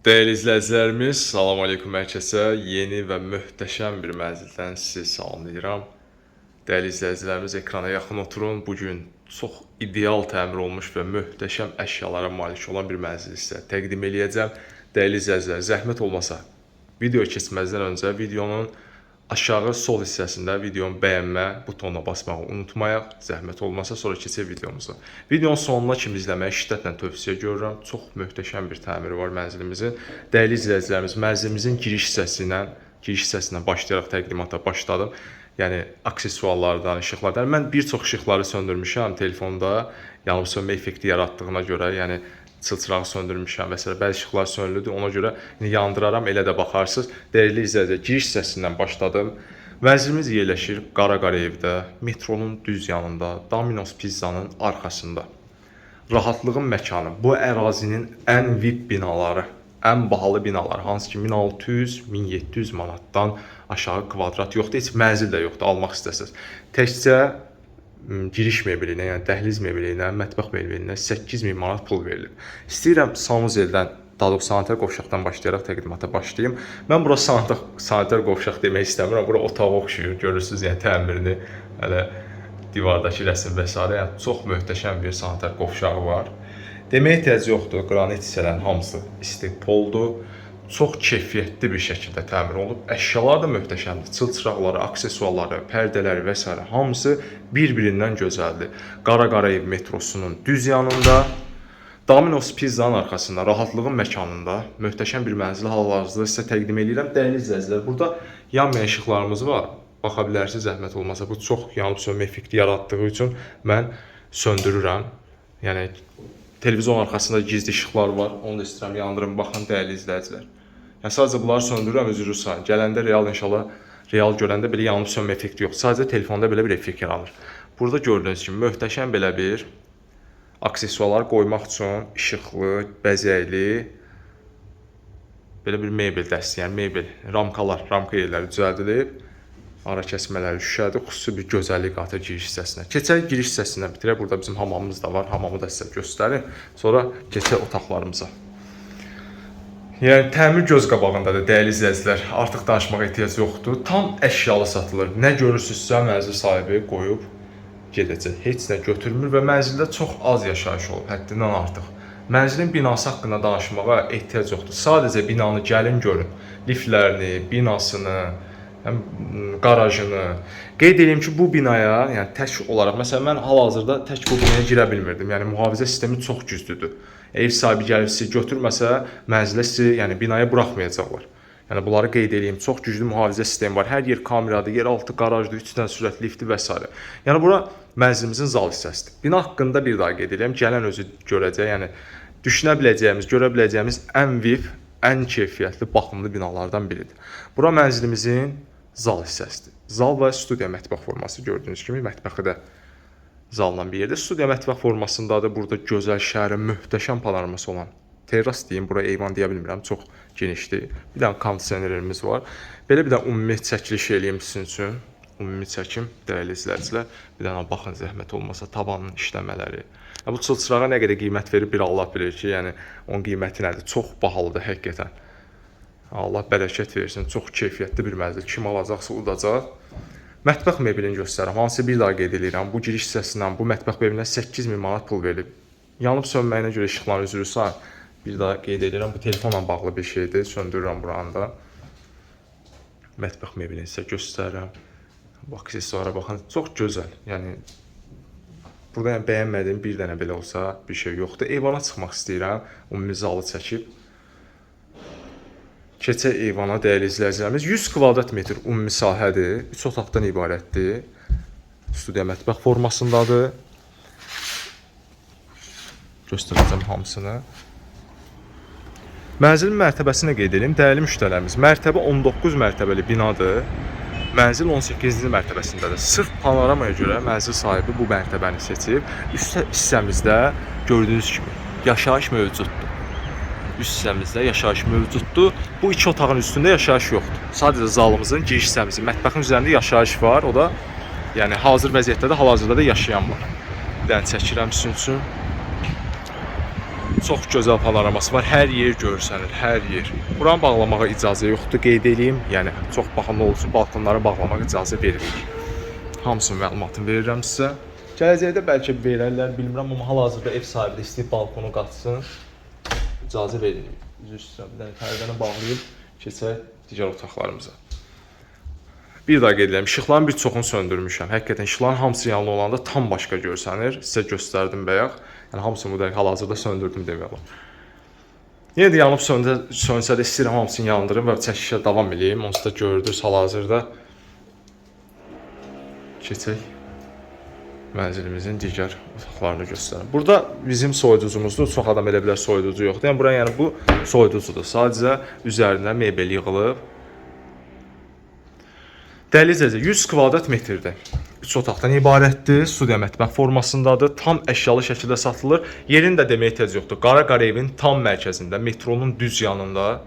Değerli izləyicilərimiz, salam aleyküm hər kəsə. Yeni və möhtəşəm bir mənzildən sizi salamlayıram. Değerli izləyicilərimiz, ekrana yaxın oturun. Bu gün çox ideal təmir olmuş və möhtəşəm əşyalara malik olan bir mənzil sizə təqdim eləyəcəm. Değerli izləyicilər, zəhmət olmasa video keçməzdən öncə videonun aşağı sol hissəsində videonu bəyənmə butonuna basmağı unutmayaq. Zəhmət olmasa sonra keçək videomuza. Videonun sonuna kimi izləməyi şiddətlə tövsiyə görürəm. Çox möhtəşəm bir təmiri var mənzilimizin. Dəyərli izləyicilərimiz, mənzilimizin giriş hissəsindən, giriş hissəsindən başlayaraq təqdimata başladım. Yəni aksesuarlardan, işıqlardan. Mən bir çox işıqları söndürmüşəm telefonda. Yanıb sönmə effekti yaratdığına görə, yəni çılçırağı söndürmüşəm və s. bəzi işıqlar sönülüdür. Ona görə yandıraram, elə də baxarsınız. Dəyərli izləyicilər, giriş hissəsindən başladım. Mənzilimiz yerləşir Qara Qarayevdə, metronun düz yanında, Domino's Pizzanın arxasında. Rahatlığın məkanı. Bu ərazinin ən VIP binaları, ən bahalı binalar, hansı ki 1600-1700 manatdan aşağı kvadrat yoxdur, heç mənzil də yoxdur almaq istəsəz. Təkcə giriş mebelinə, yəni dəhliz mebelinə, mətbəx mebelinə 8000 manat pul verilib. İstəyirəm sanuzeldən daha doğrusu sanitar qovşaqdan başlayaraq təqdimata başlayım. Mən bura sanitar, sanitar qovşaq demək istəmirəm. Bura otağa oxşuyur. Görürsüz, yəni təmirini hələ divardakı rəsm və s. yəni çox möhtəşəm bir sanitar qovşağı var. Deməyə ehtiyac yoxdur. Qranit hissələrin hamısı istipoldur. Çox keyfiyyətli bir şəkildə təmir olunub. Əşyalar da möhtəşəmdir. Çılçıraqları, aksesuarları, pərdələri və s. hamısı bir-birindən gözəldir. Qara Qarayev metrosunun düz yanında Domino's Pizzanın arxasında, rahatlığın məkanında möhtəşəm bir mənzili hal-hazırda sizə təqdim edirəm. Dəyərli izləyicilər, burada yanmayan işıqlarımız var. Baxa bilərsiniz, zəhmət olmasa. Bu çox yanıb sönmə effekti yaratdığı üçün mən söndürürəm. Yəni televizor arxasında gizli işıqlar var. Onu da istəyirəm yandırım, baxın dəyərli izləyicilər. Yəni sadəcə bunları söndürürəm, sayın. Gələndə real inşallah real görəndə belə yanıb sönmə effekti yox. Sadəcə telefonda belə bir effekt yaranır. Burada gördüyünüz kimi möhtəşəm belə bir aksesuarlar qoymaq üçün işıqlı, bəzəkli belə bir mebel dəsti, yəni mebel, ramkalar, ramka yerləri düzəldilib. Ara kəsmələri şüşədir, xüsusi bir gözəllik qatır giriş hissəsinə. Keçək giriş hissəsindən bitirək. Burada bizim hamamımız da var. Hamamı da sizə göstərim. Sonra keçək otaqlarımıza. Yəni təmir göz qabağındadır dəyərli izləyicilər. Artıq danışmağa ehtiyac yoxdur. Tam əşyalı satılır. Nə görürsünüzsə mənzil sahibi qoyub gedəcək. Heç nə götürmür və mənzildə çox az yaşayış olub, həddindən artıq. Mənzilin binası haqqında danışmağa ehtiyac yoxdur. Sadəcə binanı gəlin görün. Liftlərini, binasını, qarajını. Qeyd edeyim ki, bu binaya, yəni tək olaraq, məsələn mən hal-hazırda tək bu binaya girə bilmirdim. Yəni mühafizə sistemi çox güclüdür. Ev sahibi gəlib sizi götürməsə, mənzilə sizi, yəni binaya buraxmayacaqlar. Yəni bunları qeyd edeyim. Çox güclü mühafizə sistemi var. Hər yer kameradır, yeraltı qarajdır, 3 dənə sürət lifti və s. Yəni bura mənzilimizin zal hissəsidir. Bina haqqında bir daha qeyd edirəm. Gələn özü görəcək. Yəni düşünə biləcəyimiz, görə biləcəyimiz ən VIP, ən keyfiyyətli, baxımlı binalardan biridir. Bura mənzilimizin zal hissəsidir. Zal və studiya mətbəx forması gördüyünüz kimi mətbəxi də zalla bir yerdə. Studiya mətbəx formasındadır. Burada gözəl şəhərə möhtəşəm panoraması olan terras deyim, bura eyvan deyə bilmirəm, çox genişdir. Bir dənə kondisionerimiz var. Belə bir də ümumi çəkiliş eləyim sizin üçün. Ümumi çəkim, dəyərli izləyicilər. Bir dənə baxın zəhmət olmasa tavanın işləmələri. Ya bu çılçırağa nə qədər qiymət verir bir Allah bilir ki, yəni onun qiyməti nədir? Çox bahalıdır həqiqətən. Allah bərəkət versin. Çox keyfiyyətli bir mənzil. Kim alacaqsa udacaq. Mətbəx mebelini göstərirəm. Hansı bir daha qeyd edirəm. Bu giriş hissəsindən bu mətbəx mebelinə 8000 manat pul verilib. Yanıb sönməyinə görə işıqların üzrü say. Bir daha qeyd edirəm. Bu telefonla bağlı bir şeydir. Söndürürəm buranı da. Mətbəx mebelini sizə göstərirəm. Bu aksesuara baxın. Çox gözəl. Yəni burada yəni bəyənmədiyim bir dənə belə olsa bir şey yoxdur. Eyvana çıxmaq istəyirəm. Ümumi zalı çəkib. Keçə eyvana dəyərli izləyicilərimiz 100 kvadrat metr ümumi sahədir. 3 otaqdan ibarətdir. Studiya mətbəx formasındadır. Göstərəcəm hamısını. Mənzilin mərtəbəsinə qeyd edim. Dəyərli müştərilərimiz, mərtəbə 19 mərtəbəli binadır. Mənzil 18-ci mərtəbəsindədir. Sırf panoramaya görə mənzil sahibi bu mərtəbəni seçib. Üst hissəmizdə gördüyünüz kimi yaşayış mövcuddur. Üst hissəmizdə yaşayış mövcuddur. Bu iki otağın üstündə yaşayış yoxdur. Sadəcə zalımızın giriş hissəmizin, mətbəxin üzərində yaşayış var. O da yəni hazır vəziyyətdə də hal-hazırda da yaşayan var. Bir dənə çəkirəm sizin üçün. Çox gözəl panoraması var. Hər yer görsənir, hər yer. Buranı bağlamağa icazə yoxdur, qeyd edeyim. Yəni çox baxımlı olsun, balkonları bağlamağa icazə veririk. Hamısının məlumatını verirəm sizə. Gələcəkdə bəlkə verərlər, bilmirəm, amma hal-hazırda ev sahibi də balkonu qatsın. İcazə verin. Üzr istəyirəm, bir dənə pərdəni bağlayıb keçək digər otaqlarımıza. Bir daha qeyd edirəm, işıqların bir çoxunu söndürmüşəm. Həqiqətən işıqların hamısı yanılı olanda tam başqa görsənir. Sizə göstərdim bayaq. Yəni hamısını bu dəqiqə hal-hazırda söndürdüm demək olar. Yenə də yanıb sönsə, sönsə də istəyirəm hamısını yandırım və çəkişə davam edeyim. Onsuz da gördünüz hal-hazırda. Keçək mənzilimizin digər otaqlarını göstərim. Burada bizim soyuducumuzdur. Çox adam elə bilər soyuducu yoxdur. Yəni bura yəni bu soyuducudur. Sadəcə üzərinə mebel yığılıb. Dəhlizəcə 100 kvadrat metrdir. 3 otaqdan ibarətdir. Studiya mətbəx formasındadır. Tam əşyalı şəkildə satılır. Yerin də deməyə ehtiyac yoxdur. Qara Qarayevin tam mərkəzində, metronun düz yanında.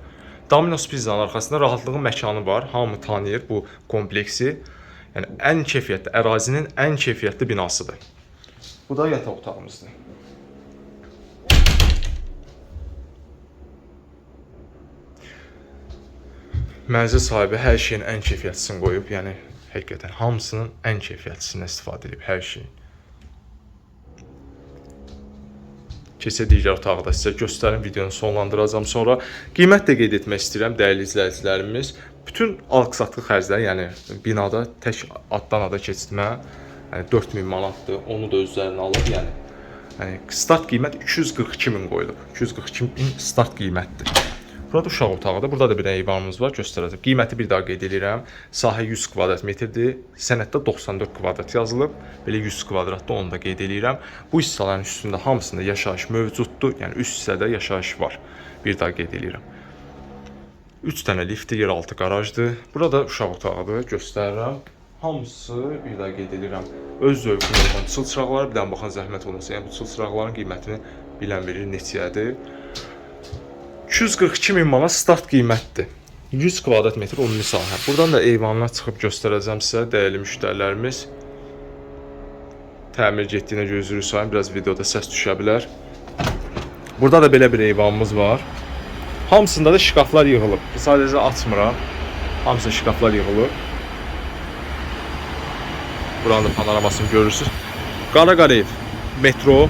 Domino's Pizza'nın arxasında rahatlığın məkanı var. Hamı tanıyır bu kompleksi. Yəni ən keyfiyyətli, ərazinin ən keyfiyyətli binasıdır. Bu da yataq otağımızdır. Mənzil sahibi hər şeyin ən keyfiyyətlisini qoyub, yəni həqiqətən hamısının ən keyfiyyətlisindən istifadə edib hər şeyin. Keçə digər otağı da sizə göstərim, videonu sonlandıracağam. Sonra qiymət də qeyd etmək istəyirəm dəyərli izləyicilərimiz. Bütün alqı-satqı xərcləri, yəni binada tək addan ada keçirmə, yəni 4000 manatdır. Onu da öz üzərinə alır, yəni. Yəni start qiymət 242 min qoyulub. 242 min start qiymətdir. Burada uşaq otağıdır. Burada da bir eyvanımız var, göstərəcəm. Qiyməti bir daha qeyd edirəm. Sahə 100 kvadrat metrdir. Sənəddə 94 kvadrat yazılıb. Belə 100 kvadratda onu da qeyd edirəm. Bu hissələrin üstündə hamısında yaşayış mövcuddur. Yəni üst hissədə yaşayış var. Bir daha qeyd edirəm. 3 dənə liftli yeraltı qarajdır. Burada uşaq otağıdır, göstərirəm. Hamısı bir daha qeyd edirəm. Öz zövqünə uyğun çıl çıraqları bir dənə baxın zəhmət olmasa. Yəni bu çıl çıraqların qiymətini bilən bilir neçəyədir. 242 min manat start qiymətdir. 100 kvadrat metr ümumi sahə. Buradan da eyvanına çıxıb göstərəcəm sizə dəyərli müştərilərimiz. Təmir getdiyinə görə üzr istəyirəm, biraz videoda səs düşə bilər. Burada da belə bir eyvanımız var. Hamısında da şkaflar yığılıb. Sadəcə açmıram. Hamısı şkaflar yığılıb. Buranın panoramasını görürsüz. Qara Qarayev metro,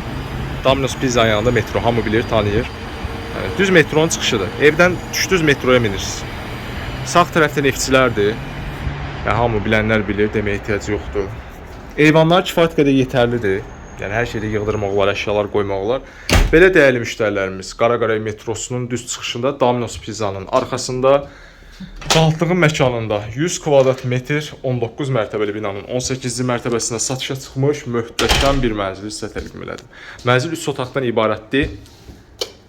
Domino's Pizza yanında metro hamı bilir, tanıyır. Yəni, düz metronun çıxışıdır. Evdən düşdünüz metroya minirsiniz. Sağ tərəfdə neftçilərdir. Yəni hamı bilənlər bilir, deməyə ehtiyac yoxdur. Eyvanlar kifayət qədər yetərlidir. Yəni hər şeydə yığdırmaq olar, əşyalar qoymaq olar. Belə dəyərli müştərilərimiz Qaraqaray metrosunun düz çıxışında Domino's Pizza'nın arxasında Qaltlığın məkanında 100 kvadrat metr 19 mərtəbəli binanın 18-ci mərtəbəsində satışa çıxmış möhtəşəm bir mənzili sizə təqdim elədim. Mənzil 3 otaqdan ibarətdir.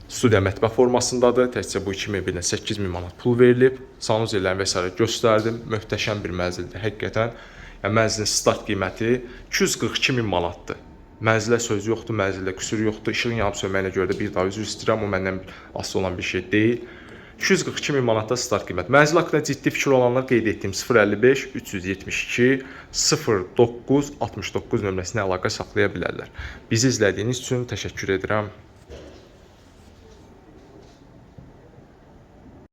Studiya mətbəx formasındadır. Təkcə bu iki mebellə 8000 manat pul verilib. Sanuzellərini və s. göstərdim. Möhtəşəm bir mənzildir həqiqətən. Yəni mənzilin start qiyməti 242 min manatdır. Mənzilə söz yoxdur, mənzildə qüsur yoxdur. İşığın yanıb sönməyinə görə də bir daha üzr istəyirəm, o məndən asılı olan bir şey deyil. 242 min manatda start qiymət. Mənzil haqqında ciddi fikir olanlar qeyd etdiyim 055 372 09 69 nömrəsinə əlaqə saxlaya bilərlər. Bizi izlədiyiniz üçün təşəkkür edirəm.